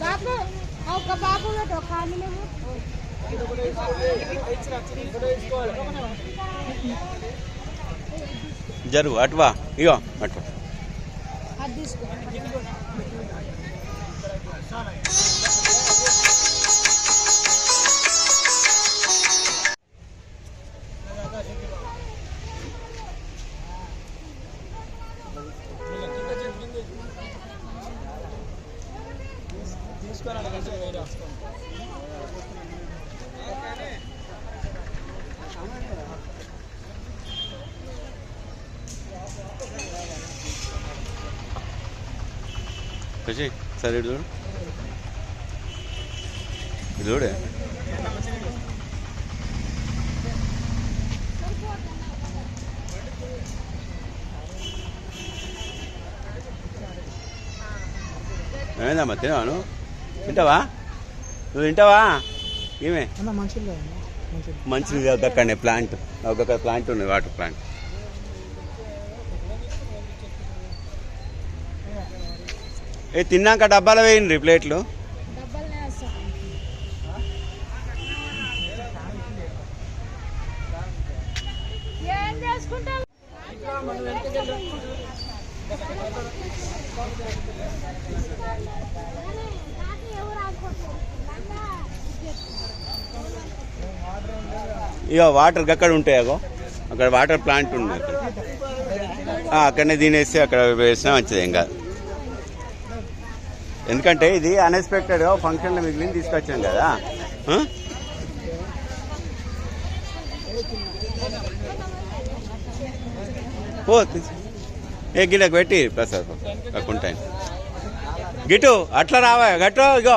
బాబు జరుగు అటువా ఇయో అటు అది తీసుకో కసి సరే ఇటు చూడు. ఇటు చూడే. ఏమైందమ్మా నువ్వు తింటావా? నువ్వు తింటావా? ఏమే? మంచిది ఒక్కనే ప్లాంట్ ఒక్కొక్క ప్లాంట్ ఉంది వాటర్ ప్లాంట్ ఏ తిన్నాక డబ్బాలో వేయండి ప్లేట్లు? చేసుకుంటావు? ఇక వాటర్ అక్కడ ఉంటాయి అగో. అక్కడ వాటర్ ప్లాంట్ ఉంది అక్కడ. అక్కడనే తినేసి అక్కడ వేసినా మంచిది ఏం కాదు ఎందుకంటే ఇది అన్ఎక్స్పెక్టెడ్గా ఫంక్షన్లో మిగిలిన తీసుకొచ్చాం కదా. పో ఏ గిన్నెకు పెట్టి ప్రసాద్ ఉంటాయి గిటు అట్లా రావా గట్టు ఇగో.